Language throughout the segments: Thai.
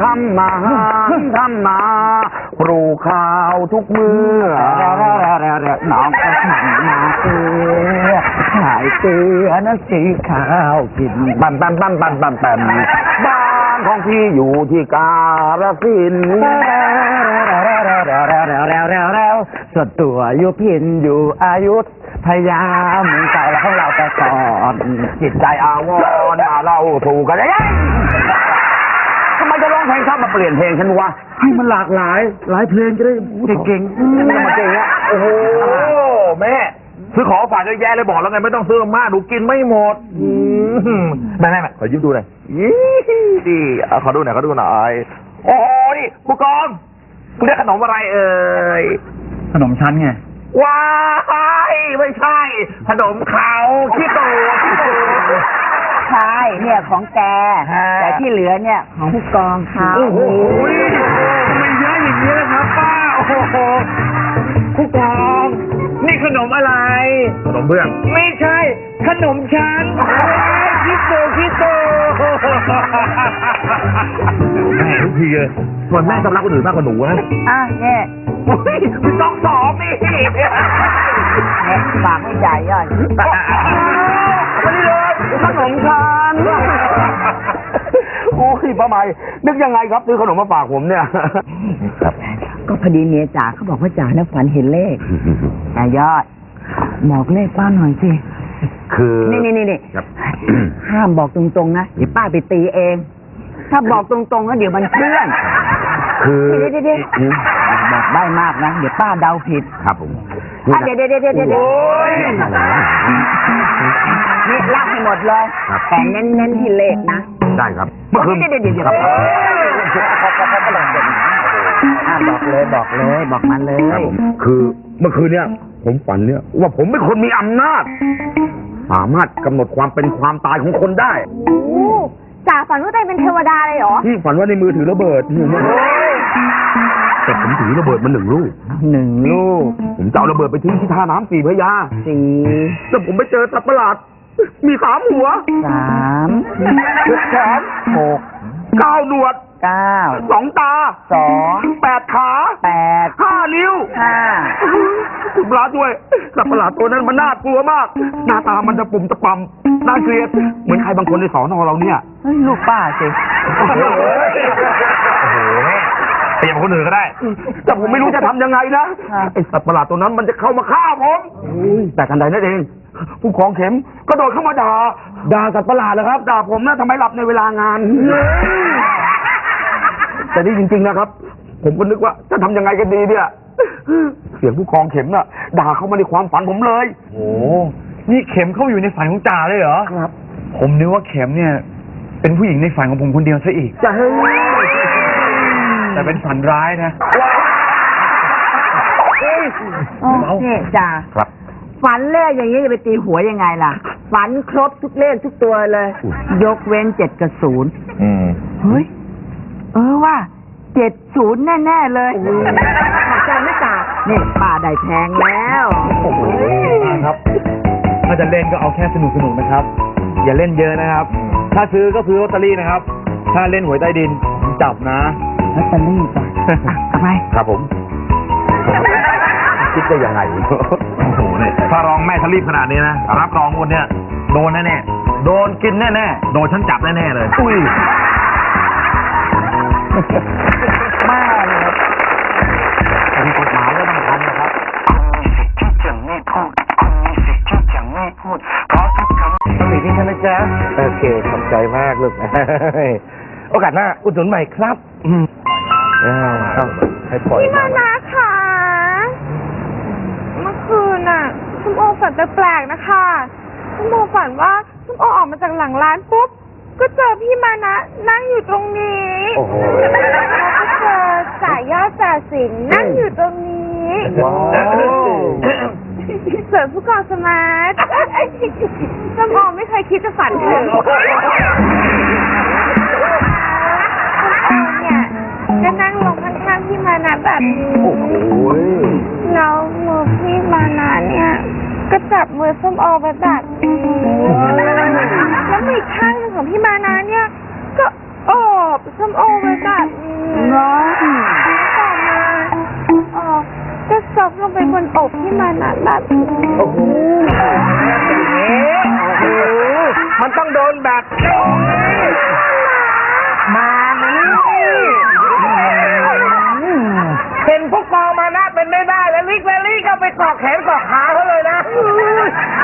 บ้านของพี่ทำนาทำนาปลูกข้าวทุกมือน้องก็ทำนาเกลือขายเกลือนะสีขาวกินปั๊มปั๊มปั๊มปั๊มปั๊มปั๊มบ้านของพี่อยู่ที่กาฬสินธุ์แล้วส่วนตัวอยู่พินอยู่อายุทยาเมืองเก่าแล้วของเราแต่ก่อนจิตใจอาวรณ์มาเล่าถูกกันเอ้ย ไมจะร้องเพลงชอบมาเปลี่ยนเพลงฉันวะให้มันหลากหลาย หลายเพลงจะได้เก่งจะมาเก่งอะโอ้โหแม่ซื้อของฝากเยอะแยะเลยบอกแล้วไงไม่ต้องซื้อมากหนูกินไม่หมดอืมแม่แม่แม่ขอยืมดูหน่อยยี่ดีเอาขอดูหน่อยขอดูหน่อยโอ้ยผู้กองคุณเรียกขนมอะไรเอ่ยขนมชั้นไงว้ายไม่ใช่ ขนมเขาขี้ตูขี้ตู ใช่เนี่ยของแก ฮะ แต่ที่เหลือเนี่ยของผู้กองเขาโอ้โหทำไมเยอะอย่างนี้นะครับป้า โอ้โหผู้กองนี่ขนมอะไร ขนมเบื้อง ไม่ใช่ ขนมชั้นคิดโตคิดโตแม่ทุกทีเลยส่วนแม่ชอบรักคนอื่นมากกว่าหนูนะอะเนี่ยโอ้ยคุณต้องสอบนี่เนี่ยฝากให้จ่ายย่อยวันนี้เลย ขนมทานโอ้ยป้าใหม่นึกยังไงครับซื้อขนมมาฝากผมเนี่ยก็พอดีเมียจ๋าเขาบอกว่าจ๋าเนี่ยฝันเห็นเลขจ่ายอดบอกเลขป้าหน่อยสิคือนี่นี่นี่นี่ครับ ห้ามบอกตรงๆนะเดี๋ยวป้าไปตีเอง ถ้าบอกตรงๆแล้วเดี๋ยวมันเคลื่อนคือเดี๋ยวเดี๋ยวเดี๋ยวบอกได้มากนะ เดี๋ยวป้าเดาผิดครับผม อะเดี๋ยวเดี๋ยวเดี๋ยวเดี๋ยวเดี๋ยว โอ้ย นี่ลากให้หมดเลยแต่เน้นๆที่เลขนะได้ครับเมื่อคืนเดี๋ยวเดี๋ยวเดี๋ยวครับอะบอกเลยบอกเลยบอกมาเลยครับผมคือเมื่อคืนเนี่ย ผมฝันเนี่ยว่าผมเป็นคนมีอำนาจ สามารถกำหนดความเป็นความตายของคนได้ โอ้จ่าฝันว่าตัวเองเป็นเทวดาเลยเหรอ ที่ฝันว่าในมือถือระเบิดแต่ผมถือระเบิดมาหนึ่งลูก หนึ่งลูก ผมจะเอาระเบิดไปทิ้งที่ท่าน้ำสี่พระยาสี่แต่ผมไปเจอสัตว์ประหลาด มีสามหัวสามหกแขนหกเก้าหนวดเก้าสองตาสองแปดขาแปดห้านิ้วห้าคุณพระด้วยสัตว์ประหลาดตัวนั้นมันน่ากลัวมาก หน้าตามันจะปุ่มจะปำน่าเกลียด เหมือนใครบางคนในสอนอเราเนี่ยเฮ้ยลูกป้าสิโอ้โหเปลี่ยนคนอื่นก็ได้ แต่ผมไม่รู้จะทำยังไงนะไอสัตว์ประหลาดตัวนั้นมันจะเข้ามาฆ่าผมแต่ทันใดนั่นเอง ผู้กองเข็มก็โดดเข้ามาด่าด่าสัตว์ประหลาดเหรอครับ ด่าผมนะทำไมหลับในเวลางาน แต่นี่จริง ๆ นะครับ ผมก็นึกว่าจะทำยังไงกันดีเนี่ย เสียงผู้กองเข็มน่ะด่าเข้ามาในความฝันผมเลย โอ้นี่เข็มเข้ามาอยู่ในฝันของจ่าเลยเหรอครับ ผมนึกว่าเข็มเนี่ย เป็นผู้หญิงในฝันของผมคนเดียวซะอีก จะเฮ้ยแต่เป็นฝันร้ายนะโอ้นี่จ้า ครับ ฝันเลขอย่างนี้จะไปตีหัวยังไงล่ะ ฝันครบทุกเลขทุกตัวเลย ยกเว้นเจ็ดกับศูนย์อืมเฮ้ย เออว่าเจ็ดศูนย์แน่ ๆ เลยขอบใจไม่จ่านี่ป้าได้แพงแล้วโอ้โหครับ ถ้าจะเล่นก็เอาแค่สนุกสนุกๆนะครับ อย่าเล่นเยอะนะครับ ถ้าซื้อก็ซื้อลอตเตอรี่นะครับ ถ้าเล่นหวยใต้ดินผมจับนะลอตเตอรี่จ้ะอะกลับไปครับผม คิดได้ยังไงโอ้โหเนี่ย ถ้ารองแม่ทรีบขนาดนี้นะ รับรองวันเนี้ยโดนแน่ๆ โดนกินแน่ๆ โดนฉันจับแน่ๆเลย อุ้ยมาเลยมีกฎหมายก็ต้องทำนะครับที่จะไม่พูดคุณมีสิทธิ์ที่จะไม่พูด เพราะทุกคำต้องมีที่ใช่ไหมจ๊ะ โอเค ขอบใจมากลูก โอกาสหน้า อุดหนุนใหม่ครับ อืมเอาเอาให้ปล่อยพี่มานะค่ะเมื่อคืนน่ะส้ม โอฝันแปลกๆนะคะส้มโอฝันว่าส้มโอออกมาจากหลังร้านปุ๊บ ก็เจอพี่มานะ นั่งอยู่ตรงนี้โอ้โห แล้วก็เจอจ่ายยอดจ่าสิงห์นั่งอยู่ตรงนี้ว้าวเสือผู้กองสมาร์ทส้มโอไม่เคยคิดจะฝันถึงส้มโอเนี่ยก็นั่งลงข้างๆพี่มานะแบบนี้แล้วมือพี่มานาเนี่ย ก็จับมือส้มโอไปแบบนี้แล้วมืออกข้างหนึงของพี่มานาเนี่ย ก็โอบส้มโอไว้แบบนี้น้องต่อมาออกก็ซบลงไปบนอกที่มานัดแบบนี้โอ้โหมันต้องโดนแบบมานี่เห็นพวกกองมานะเป็นไม่ได้แล้วลิกแล้วลิกก็ไปเกาะแขนเกาะขาเขาเลยนะ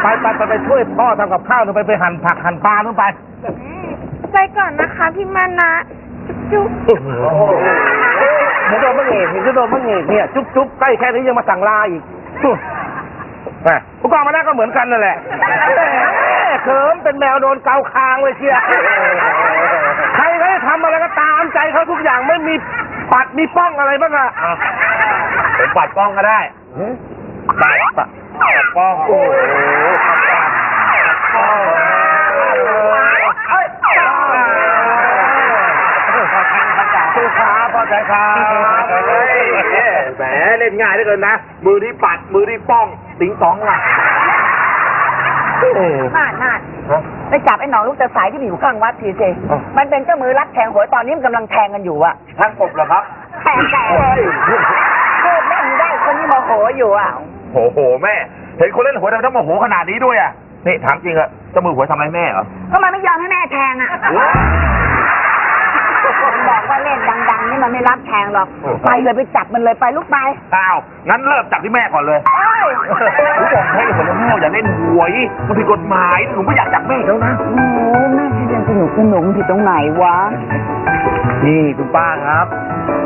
ไปไปไปไปช่วยพ่อทำกับข้าวหนูไปไปหั่นผักหั่นปลาหนูไป ไปก่อนนะคะพี่มานะ จุ๊บเดี๋ยวโดนมังเอกเห็นจะโดนมังเอกเนี่ยจุ๊บจุ๊บใกล้แค่นี้ยังมาสั่งลาอีกแหมผู้กองมาหน้าก็เหมือนกันนั่นแหละแหมเขิมเป็นแมวโดนเกาคางเลยเชียใครเขาจะทำอะไรก็ตามใจเขาทุกอย่างไม่มีปัดมีป้องอะไรบ้างอะ ผมปัดป้องก็ได้ปัดปัด ป้องโอ้โหสู้ขาพอใจครับแหมเล่นง่ายเหลือเกินะ มือที่ปัด มือที่ป้องติงตองหล่ะนาดนาดไปจับไอ้หนองลูกตะสายที่อยู่ข้างวัดทีเจมันเป็นเจ้ามือรัดแทงหวยตอนนี้มันกำลังแทงกันอยู่อะทั้งกบเหรอครับแทงแต่พูดเล่นได้คนที่โมโหอยู่อะ โหโหแม่เห็นคนเล่นหวยทำไมต้องโมโหขนาดนี้ด้วยอะนี่ถามจริงอะเจ้ามือหวยทำอะไรแม่เหรอ ก็มันไม่ยอมให้แม่แทงอะมันบอกว่าเล่นดังๆนี่มันไม่รับแทงหรอกไปเลยไปจับมันเลยไปลูกไป อ้าวงั้นเริ่มจากที่แม่ก่อนเลยเอ้ยหนูบอกให้ผมแล้วแม่อย่าเล่นหวยมันผิดกฎหมายหนูไม่อยากจับแม่แล้วนะ โอ้แม่ให้เรียนสนุกสนุกมันผิดตรงไหนวะ นี่คุณป้าครับ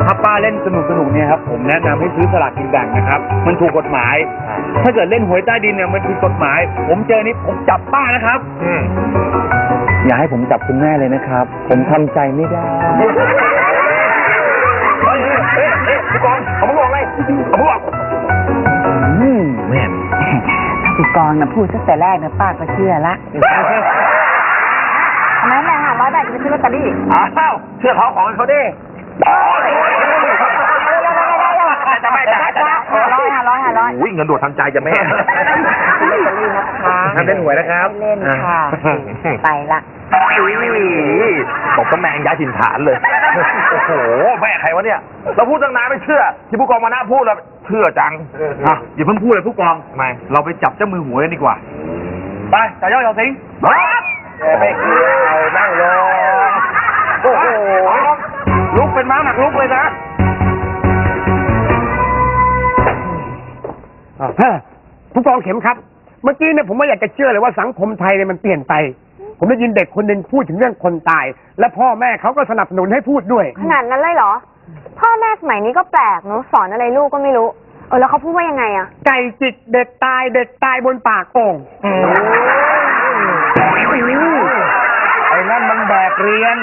ถ้าป้าเล่นสนุกสนุกเนี่ยครับผมแนะนำให้ซื้อสลากกินแบ่งนะครับ มันถูกกฎหมาย ถ้าเกิดเล่นหวยใต้ดินเนี่ยมันผิดกฎหมาย ผมเจอนี่ผมจับป้านะครับ อืมอย่าให้ผมจับคุณแม่เลยนะครับ ผมทำใจไม่ได้ เฮ้ยเฮ้ยเฮ้ยผู้กองเอาผู้กองเลยเอาผู้กองอืมแม่ผู้กองนะพูดตั้งแต่แรกนะป้าก็เชื่อละทำไมแม่ห้าร้อยบาทจะไปซื้อลอตเตอรี่อ้าวเชื่อเขาของเขาดิ จะไม่จะห้าร้อยห้าร้อยห้าร้อยอุ้ยเงินด่วนทันใจจะแม่ซื้อลอตเตอรี่นะคะทำเล่นหวยนะครับเล่นค่ะไปละบอกก็แมงย้ายถิ่นฐานเลย โอ้โห แม่ใครวะเนี่ย เราพูดตั้งนานไม่เชื่อ ที่ผู้กองมานะพูดแล้วเชื่อจังอะอย่าเพิ่งพูดเลยผู้กองทำไมเราไปจับเจ้ามือหวยดีกว่า ไปจ่ายยอดยอดสิงรับไม่เกี่ยวนั่งรอโอ้โห เป็นม้าหนักลุกเลยนะผู้กองเข็มครับ เมื่อกี้เนี่ยผมไม่อยากจะเชื่อเลยว่าสังคมไทยเนี่ยมันเปลี่ยนไป ผมได้ยินเด็กคนหนึ่งพูดถึงเรื่องคนตาย และพ่อแม่เขาก็สนับสนุนให้พูดด้วย ขนาดนั้นเลยเหรอ พ่อแม่สมัยนี้ก็แปลกเนอะสอนอะไรลูกก็ไม่รู้ เออแล้วเขาพูดว่ายังไงอะไก่จิกเด็กตายเด็กตายบนปากโอ่งไอ้ นั่นมันแบบเรียน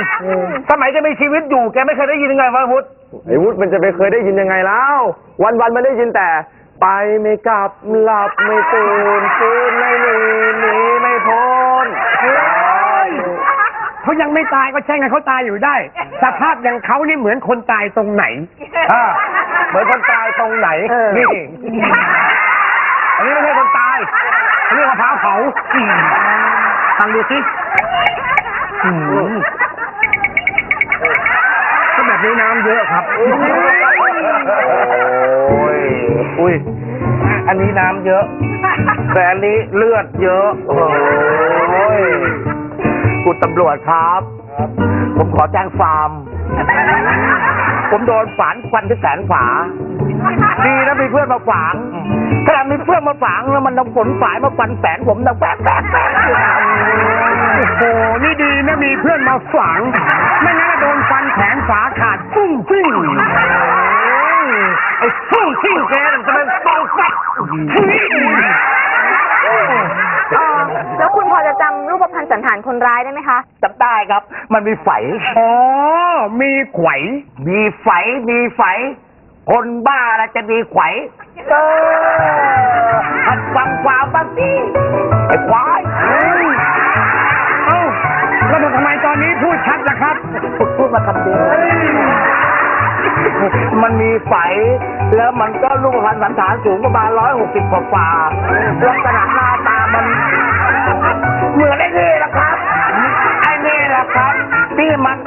สมัยจะมีชีวิตอยู่แกไม่เคยได้ยินยังไงวะพุทธไอ้วุฒิมันจะไปเคยได้ยินยังไงแล้ว วันวันๆมันได้ยินแต่ ไปไม่กลับหลับไม่ตื่นฟื้นไม่มีหนีไม่พ้นเขายังไม่ตายก็ใช่ไงเขาตายอยู่ได้ สภาพอย่างเขานี่เหมือนคนตายตรงไหน อ่าเหมือนคนตายตรงไหนนี่อันนี้ไม่ใช่คนตายอันนี้มะพร้าวเผา ฟังดูสิ อืมก็แบบนี้น้ำเยอะครับ โอ้ยอุ้ย อันนี้น้ำเยอะ แต่อันนี้เลือดเยอะ โอ้ยคุณตำรวจครับ ผมขอแจ้งฟาร์ม ผมโดนฝานควันที่แขนขวา ดีนะมีเพื่อนมาฝางขนาดมีเพื่อนมาฝางแล้วมันนำฝนฝายมาฟันแสนผมดังแป๊กแป๊กแป๊ก โอ้โห นี่ดีนะมีเพื่อนมาฝัง ไม่งั้นน่ะโดนฟันแขนฝาขาดปุ้งปิ้งไอ้ฟุ้งซิ่งแกนั่นจะเป็นต้องฟัดแล้วคุณพอจะจำรูปพรรณสันฐานคนร้ายได้ไหมคะ จำได้ครับ มันมีไฝอ๋อ มีไขวมีไฝมีไฝคนบ้าอะไรจะมีไขวเออหัดฟังความบ้างสิไอ้ควายเอ้า แล้วทำไมตอนนี้พูดชัดล่ะครับ พูดมาคำเดียวมันมีไฝแล้วมันก็รูปพรรณสันฐานสูงประมาณร้อยหกสิบกว่าฝ่าลักษณะหน้าตามัน เหมือนไอ้นี่แหละครับ ไอ้นี่แหละครับ ที่มัน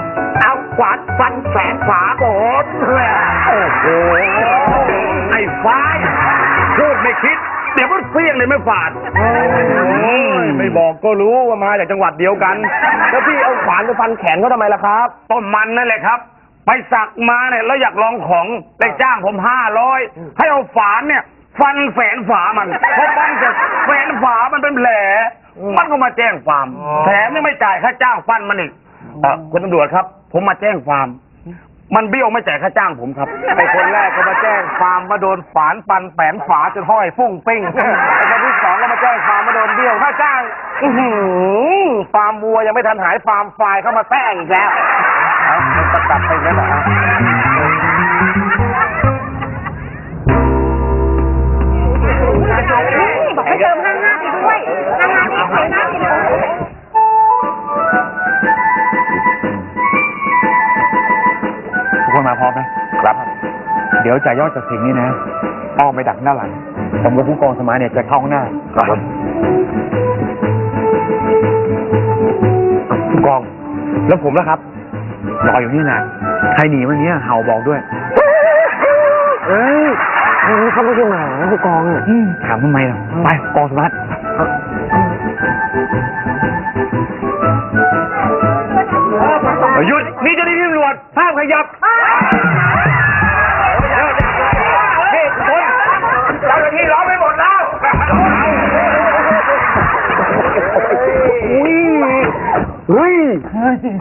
เอาขวานฟันแสนฝาโกดโอ้โหไอ้ฟ้ายพูดไม่คิด เดี๋ยวมันเฟี้ยงเลยไม่ฝาดโอ้ยไม่บอกก็รู้ว่ามาจากจังหวัดเดียวกัน แล้วพี่เอาขวานไปฟันแขนเขาทำไมล่ะครับ ต้นมันนั่นแหละครับ ไปสักมาเนี่ยแล้วอยากลองของได้จ้างผมห้าร้อยให้เอาฝานเนี่ย ฟันแฝนฝามันพอฟันเสร็จแฝนฝามันเป็นแผลมันก็มาแจ้งความแถมยังไม่จ่ายค่าจ้างฟันมันอีกเอ่อคุณตำรวจครับ ผมมาแจ้งความ มันเบี้ยวไม่จ่ายค่าจ้างผมครับไอ้คนแรกก็มาแจ้งความว่าโดนฝานฟันแฝนฝาจนห้อยฟุ้งปิ้งไอ้คนที่สองก็มาแจ้งความว่าโดนเบี้ยวค่าจ้างอื้อหือฟาร์มวัวยังไม่ทันหายฟาร์มควายเข้ามาแท้งอีกแล้วเอามันจะกลับไปแล้วเหรอบอกให้เติมห้าห้าไปด้วยห้าห้านี่เสียหน้ากินเลย มาพร้อมไหมครับ เดี๋ยวจ่ายยอดจากสิ่งนี้นะอ้อมไปดักหน้าหลังผมกับผู้กองสมานเนี่ยจะเข้าข้างหน้าครับผู้กอง แล้วผมล่ะครับรออยู่นี่นะใครหนีวันนี้เห่าบอกด้วยเอ้ยเขาไม่ใช่หมาผู้กองอะอืมถามทำไมล่ะไปกองสมา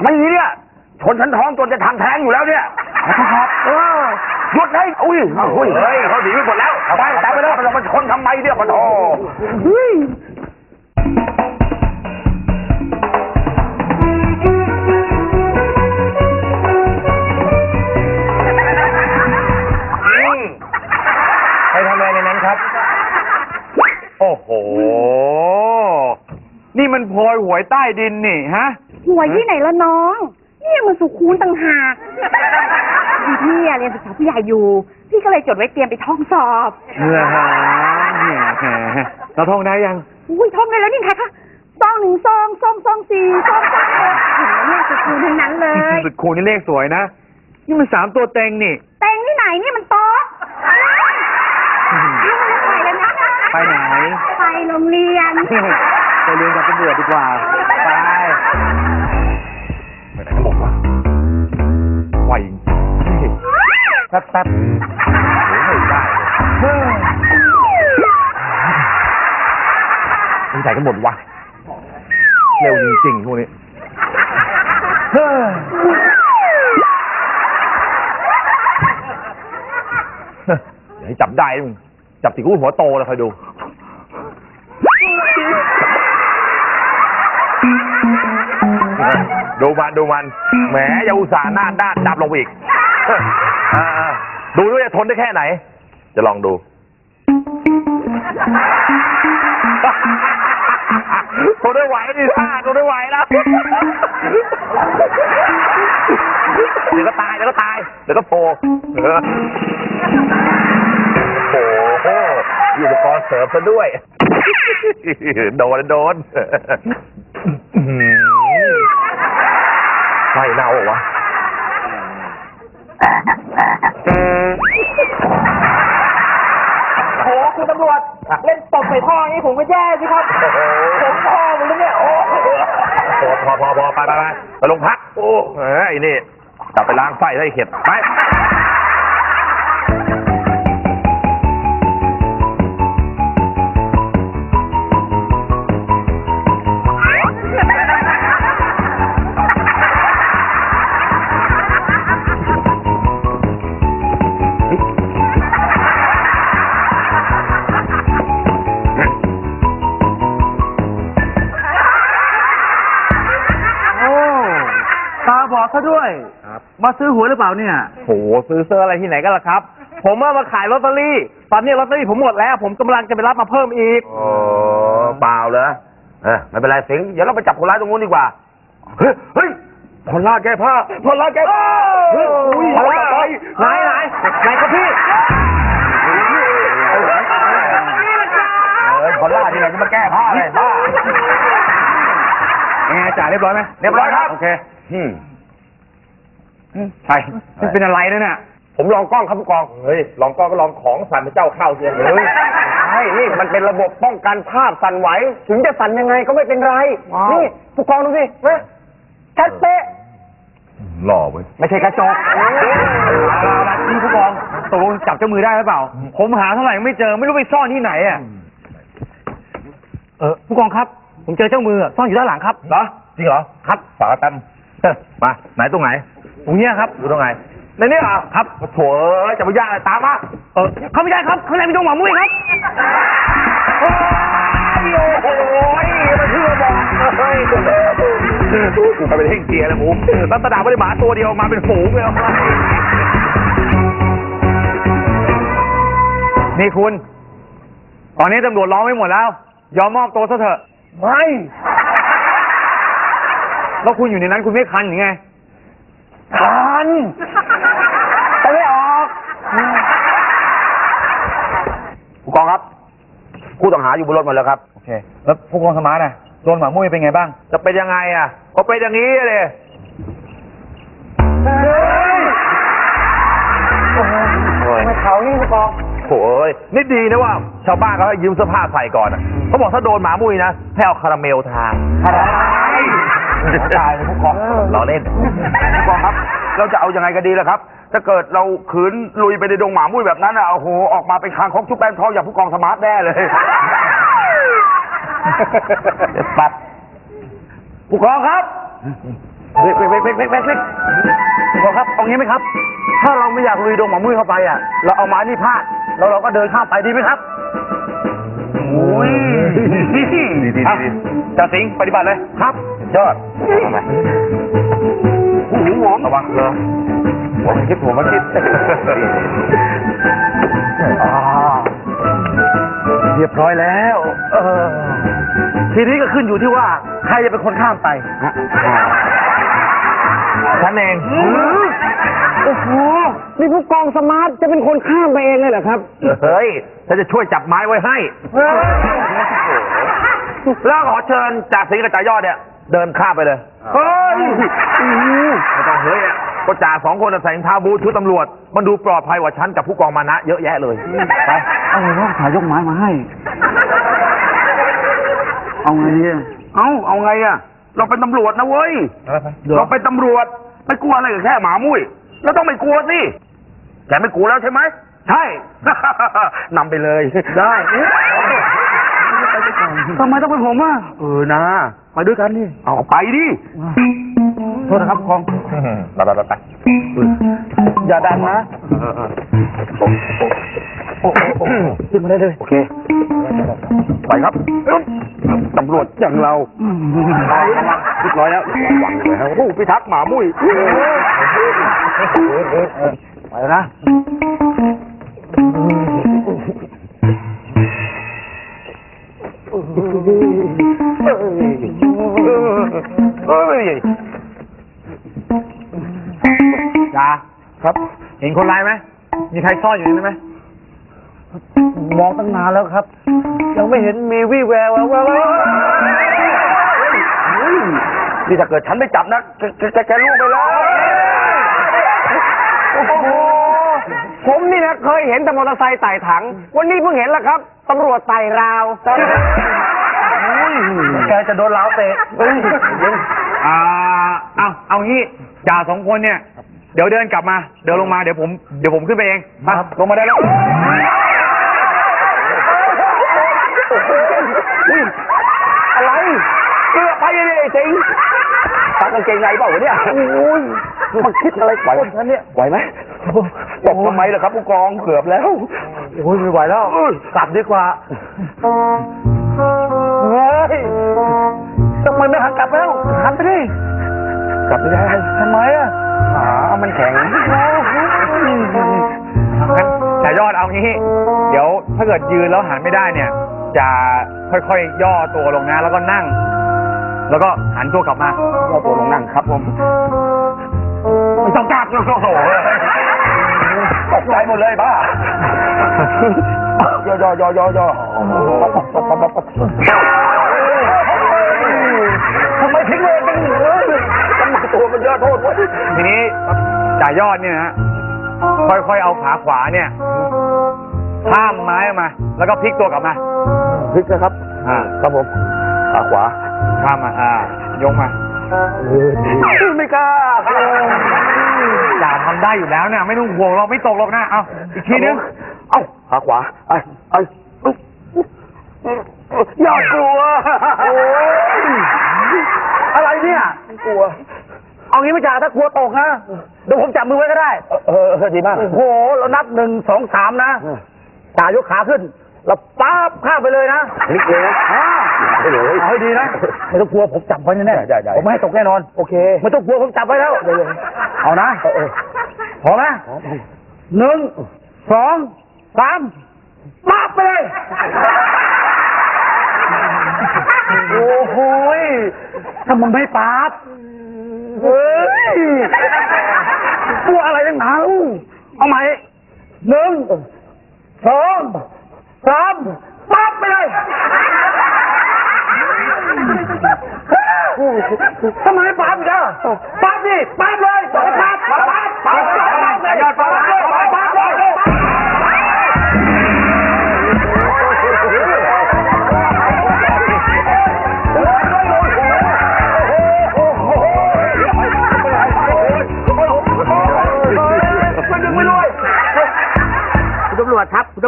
ไม่นี้เนี่ย ชนชั้นท้องจนจะทำแท้งอยู่แล้วเนี่ยครับเออหยุดให้อุ้ยอุ้ยเฮ้ยเขาหนีไปหมดแล้วไปตามไปแล้วมันชนทำไมเนี่ยปะโถไปทำอะไรในนั้นครับ โอ้โห นี่มันพลอยหวยใต้ดินนี่ฮะ หวยที่ไหนละน้องนี่มันสุคูนต่างหากพี่พี่อะเรียนศึกษาผู้ใหญ่อยู่ พี่ก็เลยจดไว้เตรียมไปท่องสอบเมื่อฮะเนี่ยแหมเราท่องได้ยัง อุ้ยท่องได้แล้วนี่ไงคะซองหนึ่งซองซองซองสี่ซองซองหกเห็นไหมเนี่ยสุคูนทั้งนั้นเลยสุดคูณนี่เลขสวยนะ นี่มันสามตัวเต็งนี่ เต็งที่ไหนนี่มันโต๊ะไปเลยนะไปไหน ไปโรงเรียน ไปเรียนกับตำรวจดีกว่า ไป ไหนกันหมดวะไหวแป๊บแป๊บโอ้ยไม่ได้เลยมันใจกันหมดวะเร็วจริงๆพวกนี้อย่าให้จับได้มึงจับติกูหัวโตเลยคอยดู ดูมันดูมันแหมอย่าอุตส่าห์หน้าด้านดับลงไปอีกอ่าๆดูด้วยจะทนได้แค่ไหน จะลองดู ทนได้ไหวดิท่าทนได้ไหวแล้วเดี๋ยวก็ตายเดี๋ยวก็ตายเดี๋ยวก็โผล่เออโอ้โหมีอุปกรณ์เสริมซะด้วย โดนโดน ไฟเน่าเหรอวะโอ้คุณตำรวจ เล่นตบใส่พ่อนี่ผมก็แย่สิครับผมพ่อผมเลยเนี่ยโอ้พอพอพอพอไปไปไปไปโรงพัก โอ้เอ้ยนี่กลับไปล้างไส้ได้เข็ดไป ซะด้วยมาซื้อหวยหรือเปล่าเนี่ย โหซื้อเสื้ออะไรที่ไหนกันล่ะครับ ผมว่ามาขายลอตเตอรี่ ตอนนี้ลอตเตอรี่ผมหมดแล้ว ผมกำลังจะไปรับมาเพิ่มอีก โอ้เปล่าเหรอเออไม่เป็นไรสิงเดี๋ยวเราไปจับคนร้ายตรงนู้นดีกว่า เฮ้ยเฮ้ยพอลล่าแก้ผ้าพอลล่าแก้ผ้าเฮ้ยอุ้ยพอลล่าไปไหนไหนไหนครับพี่เออพอลล่าที่ไหนจะมาแก้ผ้าเลยบ้า ยังไงจ่ายเรียบร้อยไหมเรียบร้อยครับ โอเค อืม ใช่มันเป็นอะไรนั่นน่ะ ผมลองกล้องครับผู้กอง เฮ้ย ลองกล้องก็ลองของสั่นเป็นเจ้าเข้าเสียเฮ้ยใช่นี่มันเป็นระบบป้องกันภาพสั่นไหว ถึงจะสั่นยังไงก็ไม่เป็นไร นี่ผู้กองดูสินะชัดเป๊ะหล่อเว้ย ไม่ใช่กระจกนี่ผู้กองตกลงจับเจ้ามือได้หรือเปล่า ผมหาเท่าไหร่ไม่เจอ ไม่รู้ไปซ่อนที่ไหนอะ เออผู้กองครับ ผมเจอเจ้ามือซ่อนอยู่ด้านหลังครับ เหรอ จริงเหรอ ครับฝากแป๊บเฮ้ยมา ไหนตรงไหน ตรงเนี้ยครับดูตรงไหนในนี้เหรอครับโถ่เอ้ยจะไปยากอะไรตามมาเออเขาไม่ได้ครับข้างในเป็นดงหมามุ้ยครับโอ้ยมาเชื่อบอกเฮ้ยกูไปเป็นเท่งเกียร์เลยหมูลักษณะไม่ได้หมาตัวเดียวมาเป็นฝูงเลยเอามานี่คุณ ตอนนี้ตำรวจร้องไม่หมดแล้ว ยอมมอบตัวซะเถอะไม่ แล้วคุณอยู่ในนั้นคุณไม่คันหรือไง ทันแต่ไม่ออกผู้กองครับ ผู้ต้องหาอยู่บนรถหมดแล้วครับ โอเค แล้วผู้กองสมาร์ทน่ะโดนหมามุ้ยเป็นไงบ้าง จะเป็นยังไงอะก็เป็นอย่างนี้เลยไม่เขานี่ผู้กองโถ่เอ้ยนี่ดีนะว่า ชาวบ้านเขาให้ยืมเสื้อผ้าใส่ก่อนอะเขาบอกถ้าโดนหมามุ้ยนะให้เอาคาราเมลทาอะไร ตายเลยผู้กองล้อเล่นผู้กองครับ เราจะเอายังไงกันดีล่ะครับ ถ้าเกิดเราขืนลุยไปในดงหมามุ้ยแบบนั้นอะโอ้โหออกมาเป็นคางคกชุบแป้งทองอย่างผู้กองสมาร์ทแน่เลยปัดผู้กองครับเฮ้ยเฮ้ยเฮ้ยเฮ้ยเฮ้ยเฮ้ยผู้กองครับเอางี้ไหมครับ ถ้าเราไม่อยากลุยดงหมามุ้ยเข้าไปอะ เราเอาไม้นี่พาดแล้วเราก็เดินข้ามไปดีไหมครับ โอ้ยดีดีดีอะจ่าสิงห์ปฏิบัติเลย ครับ ยอดผู้หญิงหวงระวังเลยหัวมันคิดหัวมันคิดอ่าเรียบร้อยแล้ว เออ ทีนี้ก็ขึ้นอยู่ที่ว่า ใครจะเป็นคนข้ามไป ฉันเอง โอ้โหนี่ผู้กองสมาร์ทจะเป็นคนข้ามไปเองเลยเหรอครับ เฮ้ยฉันจะช่วยจับไม้ไว้ให้ แล้วขอเชิญจ่าสิงห์กับจ่ายอดเนี่ย เดินข้ามไปเลย เฮ้ยไม่ต้องเฮ้ยอะก็จ่าสองคนน่ะใส่รองเท้าบูทชุดตำรวจ มันดูปลอดภัยกว่าฉันกับผู้กองมานะ เยอะแยะเลย ไป เอาไงว่าถ่ายยกไม้มาให้ เอาไงเนี่ย เอ้าเอาไงอะเราเป็นตำรวจนะเว้ย เราเป็นตำรวจ ไม่กลัวอะไรกับแค่หมามุ้ย เราต้องไม่กลัวสิแกไม่กลัวแล้วใช่ไหม ใช่ นำไปเลย ได้ทำไมต้องเป็นผมอะ เออนะ ไปด้วยกันดิเอาไปดิ โทษนะครับผู้กองไปไปไปอย่าดันนะ ขึ้นมาได้เลย โอเคไปครับอึ๊บตำรวจอย่างเราไปเรียบร้อยแล้วหวังเลยครับโอ้โหพิทักษ์หมามุ้ยไปนะเฮ้ยจ่าครับ เห็นคนร้ายไหมมีใครซ่อนอยู่ในนั้นไหม มองตั้งนานแล้วครับ ยังไม่เห็นมีวี่แววแววแววเฮ้ยนี่ถ้าเกิดฉันไม่จับนะแกแกแกแกลูกไปแล้วโอ้โหผมนี่นะเคยเห็นแต่มอเตอร์ไซค์ไต่ถัง วันนี้เพิ่งเห็นแล้วครับตำรวจไต่ราวแกจะโดนล้าวเตะเฮ้ยเดี๋ยวอ่าเอาเอางี้จ่าสองคนเนี่ย เดี๋ยวเดินกลับมา เดินลงมาเดี๋ยวผมเดี๋ยวผมขึ้นไปเองมาลงมาได้แล้ว อะไรเกือบไปเลยไอ้เจ๋งตากางเกงในเปล่าวะเนี่ยโอ้ยมันคิดอะไรไหวไหมฉันเนี่ยไหวไหมตกทำไมล่ะครับผู้กองเกือบแล้วโอ้ยไม่ไหวแล้วกลับดีกว่าเฮ้ยทำไมไม่หันกลับแล้วหันไปดิกลับไม่ได้ทำไมอะขามันแข็งงั้นจ่ายอดเอางี้ เดี๋ยวถ้าเกิดยืนแล้วหันไม่ได้เนี่ย จะค่อยๆ ย่อตัวลงนะ แล้วก็นั่ง แล้วก็หันตัวกลับมาเราตัวลงนั่งครับผมไม่ต้องกลับโอ้โหตกใจหมดเลยบ้ายอยอยอยอยอทำไมทิ้งเลยกันเลยกำลังตัวมันเยอะโทษทีนี้จ่ายอดเนี่ยนะฮะค่อยๆ เอาขาขวาเนี่ย ข้ามไม้ออกมา แล้วก็พลิกตัวกลับมา พลิกนะครับ อ่า ครับผมขาขวา ข้ามมา อ่า ยกมาไม่กล้าจ่าทำได้อยู่แล้วเนี่ย ไม่ต้องห่วงเราไม่ตกหรอกนะ เอาอีกทีนึง เอ้าขาขวา ไอ้ไอ้อย่ากลัวโอ้ยอะไรเนี่ย กลัว เอางี้ไม่จ่าถ้ากลัวตกนะเดี๋ยวผมจับมือไว้ก็ได้ เออเออดีมาก โอ้โห เรานับหนึ่งสองสามนะ จ่ายกขาขึ้น แล้วปั๊บข้ามไปเลยนะนิกเลยนะอ่าไม่เลยเอาให้ดีนะ ไม่ต้องกลัวผมจับไว้แน่ได้ได้ได้ผมไม่ให้ตกแน่นอน โอเค ไม่ต้องกลัวผมจับไว้แล้ว เอานะเออเออพร้อมไหมหนึ่งสองสามปั๊บไปเลย โอ้โหยถ้ามึงไม่ปั๊บเฮ้ยกลัวอะไรตั้งหนาลูกเอาใหม่หนึ่ง สองสามปั๊บไปเลยทำไมปั๊บอีกอะปั๊บดิปั๊บเลยปั๊บ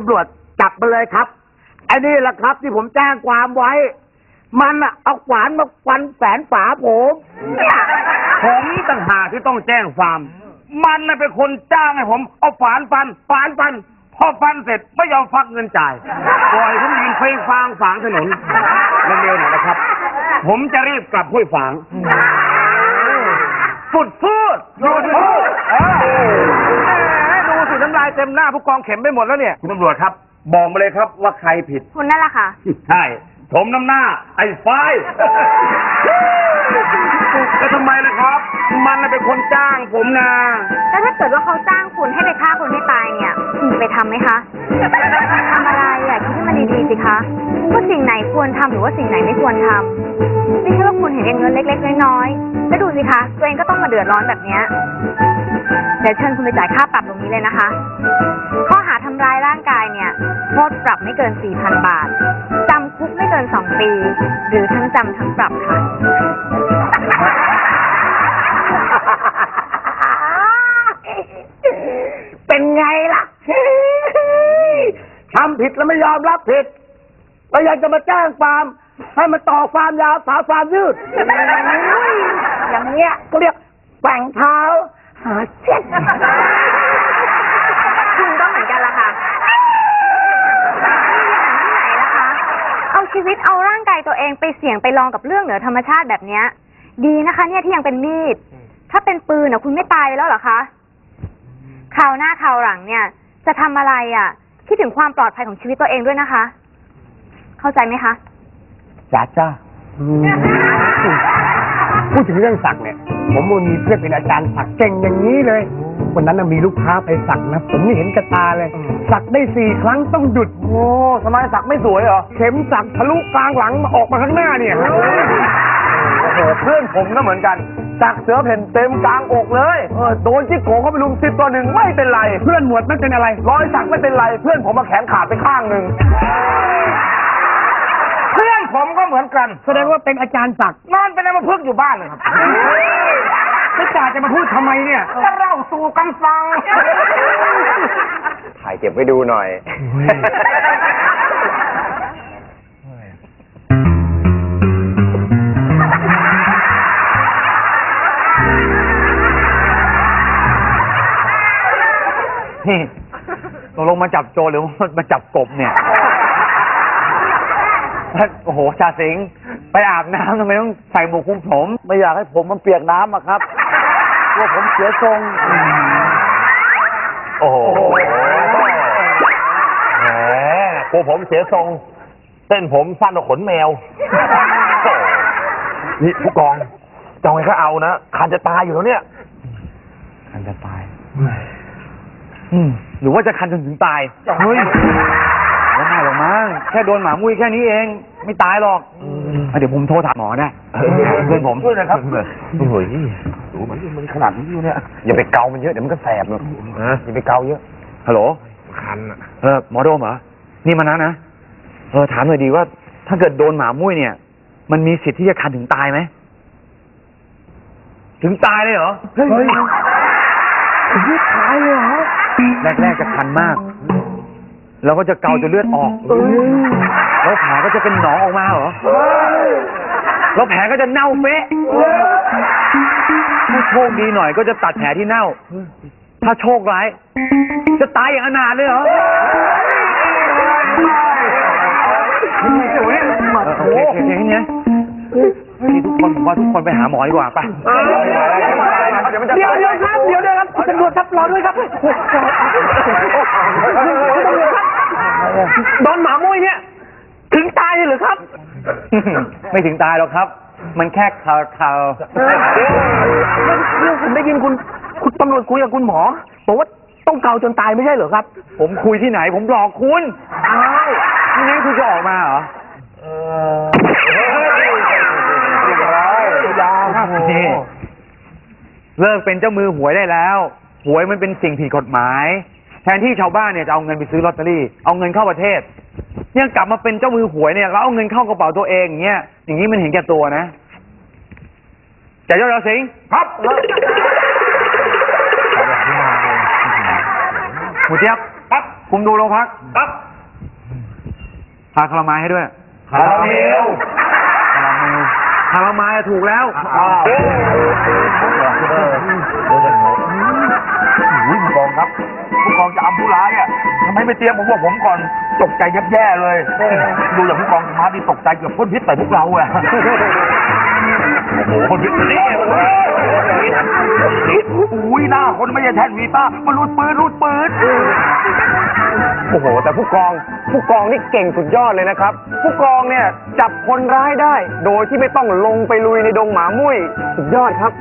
ำรวจจับมาเลยครับไอ้นี่แหละครับที่ผมแจ้งความไว้ มันอะเอาขวานมาฟันแฝนฝาผมเนี่ยผมต่างหากที่ต้องแจ้งความ มันน่ะเป็นคนจ้างให้ผม เอาฝานฟันฝานฟัน พอฟันเสร็จไม่ยอมฟักเงินจ่ายปล่อยผมยืนเฟ้งฟางฝางถนนเร็วๆหน่อยนะครับ ผมจะรีบกลับห้วยฝางฟุดฟูดฟูดฟูดเออดูสิ น้ำลายเต็มหน้าผู้กองเข็มไปหมดแล้วเนี่ย คุณตำรวจครับ บอกมาเลยครับว่าใครผิด คุณนั่นแหละค่ะ ใช่สมน้ำหน้า ไอ้ไฟแล้วทำไมล่ะครับ มันน่ะเป็นคนจ้างผมนะแล้วถ้าเกิดว่าเขาจ้างคุณให้ไปฆ่าคนให้ตายเนี่ยคุณจะไปทำไหมคะทำอะไรอะคิดให้มันดีๆสิคะว่าสิ่งไหนควรทำหรือว่าสิ่งไหนไม่ควรทำไม่ใช่ว่าคุณเห็นเงินเล็ก ๆ น้อยๆแล้วดูสิคะตัวเองก็ต้องมาเดือดร้อนแบบเนี้ย เดี๋ยวเชิญคุณไปจ่ายค่าปรับตรงนี้เลยนะคะ ข้อหาทำร้ายร่างกายเนี่ย โทษปรับไม่เกิน 4,000 บาท จำคุกไม่เกิน 2 ปี หรือทั้งจำทั้งปรับค่ะ เป็นไงล่ะ ทำผิดแล้วไม่ยอมรับผิดแล้วอยากจะมาแจ้งความให้มันต่อความยาวสาวความยืด อย่างเงี้ยก็เรียกแป่งเท้า หาเช็ดคุณก็เหมือนกันละค่ะเอาชีวิตเอาร่างกายตัวเองไปเสี่ยงไปลองกับเรื่องเหนือธรรมชาติแบบเนี้ย ดีนะคะ เนี่ยที่ยังเป็นมีด ถ้าเป็นปืนอะคุณไม่ตายไปแล้วเหรอคะคราวหน้าคราวหลังเนี่ย จะทำอะไรอะ คิดถึงความปลอดภัยของชีวิตตัวเองด้วยนะคะ เข้าใจไหมคะ จ้าจ้าพูดถึงเรื่องสักเนี่ย ผมมันมีเพื่อนเป็นอาจารย์สักเก่งอย่างนี้เลย วันนั้นนะมีลูกค้าไปสักนะ ผมนี่เห็นกระตาเลย สักได้สี่ครั้งต้องหยุด โอ้ทำไมสักไม่สวยเหรอ เข็มสักทะลุกลางหลังมาออกมาข้างหน้าเนี่ยโอ้โหเพื่อนผมก็เหมือนกันสักเสือเพ่นเต็มกลางอกเลยเออโดนจิ๊กโกเข้าไปลุมสิบตัวหนึ่งไม่เป็นไร เพื่อนหมวดไม่เป็นอะไร รอยสักไม่เป็นไร เพื่อนผมมาแขนขาดไปข้างหนึ่งเพื่อน ผมก็เหมือนกันแสดงว่าเป็นอาจารย์สักนอนเป็นอะไรมาพึกษ์อยู่บ้านเลยครับไม่จ่าจะมาพูดทำไมเนี่ยจะเล่าสู่กันฟัง ถ่ายเก็บไว้ดูหน่อย นี่ตกลงมาจับโจรหรือว่ามาจับกบเนี่ย โอ้โหจ่าสิงห์ไปอาบน้ำทำไมต้องใส่หมวกคลุมผม ไม่อยากให้ผมมันเปียกน้ำอะครับกลัวผมเสียทรง โอ้โหแหมกลัวผมเสียทรง เส้นผมสั้นกว่าขนแมวโอ้นี่ผู้กองจองให้เขาเอานะคันจะตายอยู่แล้วเนี่ย คันจะตาย อืมหรือว่าจะคันจนถึงตาย เฮ้ยไม่ได้หรอกมั้งแค่โดนหมามุ้ยแค่นี้เอง ไม่ตายหรอกอะเดี๋ยวผมโทรถามหมอได้เพื่อนผมด้วยนะครับโอ้ยรู้มันมันขนาดนี้อยู่เนี่ยอย่าไปเกามันเยอะเดี๋ยวมันก็แสบเนอะอย่าไปเกาเยอะฮัลโหลคันอะเออหมอโดมเหรอนี่มานะนะเออถามหน่อยดีว่า ถ้าเกิดโดนหมามุ้ยเนี่ย มันมีสิทธิ์ที่จะคันถึงตายไหมถึงตายเลยเหรอเฮ้ยถึงตายเลยเหรอแรกๆจะคันมาก แล้วก็จะเกาจนเลือดออกแล้วแผลก็จะเป็นหนองออกมาเหรอแล้วแผลก็จะเน่าเฟะถ้าโชคดีหน่อยก็จะตัดแผลที่เน่า ถ้าโชคร้าย จะตายอย่างอนาถเลยเหรอโอ้โหโอเคโอเคโอเคเนี่ยนี่ทุกคนผมว่าทุกคนไปหาหมอดีกว่าไป เดี๋ยวเดี๋ยวครับเดี๋ยวเดี๋ยวครับคุณตำรวจครับรอด้วยครับคุณตำรวจครับโดนหมามุ้ยเนี่ย ถึงตายเลยเหรือครับ ไม่ถึงตายหรอกครับ มันแค่คาวคาวเรื่องผมได้ยินคุณ คุณตำรวจคุยกับคุณหมอบอกว่าต้องเกาจนตายไม่ใช่เหรอครับ ผมคุยที่ไหน ผมหลอกคุณอ้าวนี่งั้นคุณจะออกมาเหรอนี่ เลิกเป็นเจ้ามือหวยได้แล้ว หวยมันเป็นสิ่งผิดกฎหมาย แทนที่ชาวบ้านเนี่ยจะเอาเงินไปซื้อลอตเตอรี่ เอาเงินเข้าประเทศ เนี่ยกลับมาเป็นเจ้ามือหวยเนี่ยแล้วเอาเงินเข้ากระเป๋าตัวเองอย่างเงี้ย อย่างนี้มันเห็นแก่ตัวนะจ่ายยอดเราสิงห์ครับหมูเจี๊ยบครับคุมดูโรงพักครับพาคาราไมายให้ด้วยคาราเมลคาราไมายอะถูกแล้วอ้าวอุ้ยผู้กองครับผู้กองจะอำผู้ร้ายอะทำไมไม่เตรียมผมบอกผมก่อนตกใจแย่ๆเลย ดูอย่างผู้กองมาที่ตกใจเกือบพ่นพิษใส่พวกเราอะ โอ้โหพ่นพิษนี่อุ้ยหน้าคนไม่ใช่แทนวีต้ามันรูดปืนรูดปืนโอ้โห แต่ผู้กองผู้กองนี่เก่งสุดยอดเลยนะครับ ผู้กองเนี่ยจับคนร้ายได้ โดยที่ไม่ต้องลงไปลุยในดงหมามุ้ยสุดยอดครับ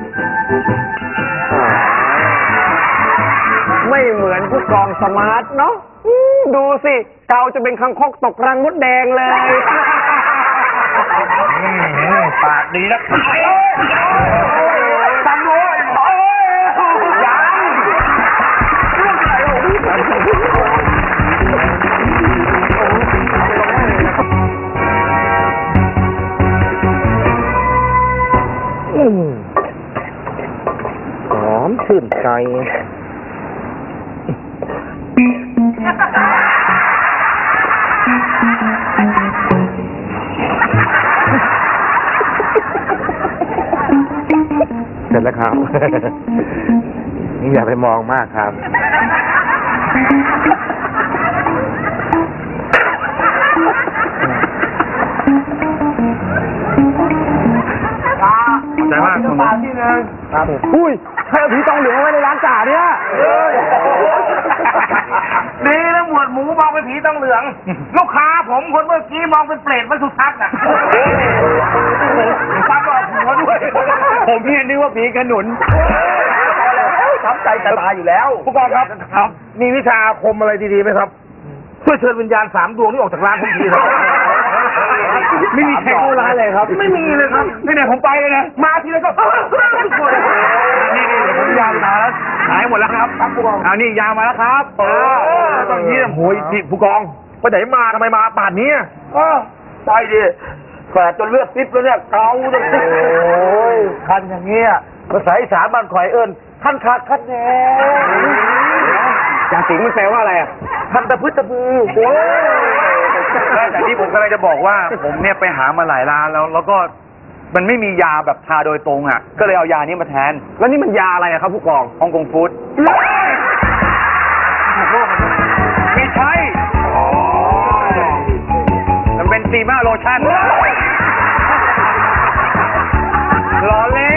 ไม่เหมือนผู้กองสมาร์ทเนาะดูสิเกาจะเป็นคังคกตกรังมดแดงเลย ปากดีนะตำรวจยังหอมชื่นใจ ร็จแล้วครับ นี่อย่าไปมองมากครับ ใจมากคุณปาที่หนึ่งอุ้ยใครเอาผีตองเหลืองเอาไว้ในร้านจ่าเนี่ยดีนะหมวดหมูมองเป็นผีต้องเหลือง ลูกค้าผมคนเมื่อกี้มองเป็นเปรตมันสุทัศน์น่ะฟัง ก่อนหัวด้วยผมเนี่ยนึกว่าผีขนุนช้ำใจจะตายอยู่แล้วผู้กองครับครับ มีวิชาอาคมอะไรดีๆไหมครับช่วยเชิญวิญญาณสามดวงนี้ออกจากร้านผมทีครับไม่มีใครเข้าร้านเลยครับ ไม่มีเลยครับนี่เนี่ยผมไปเลยนะมาทีไรก็ทุกคนนี่นี่เดี๋ยวผมยาวมาแล้วหายหมดแล้วครับครับผู้กองเอานี่ยาวมาแล้วครับเออต้องเยี่ยมโหยนี่ผู้กองไปไหนมาทำไมมาป่านนี้เออไปดิ แฝดจนเลือดซิบแล้วเนี่ยเกาเลยโอ้ยคันอย่างเงี้ยภาษาอีสานบ้านข่อยเอิญคันขาดคันแหนจางสิงมันแปลว่าอะไรอะคันตะพื้ตะพือโอ้ยแต่ที่ผมกำลังจะบอกว่า ผมเนี่ยไปหามาหลายร้านแล้ว แล้วก็มันไม่มียาแบบทาโดยตรงอะ ก็เลยเอายานี้มาแทน แล้วนี่มันยาอะไรอะครับผู้กองฮ่องกงฟู้ด ซีมาโลชั่นล้อเล่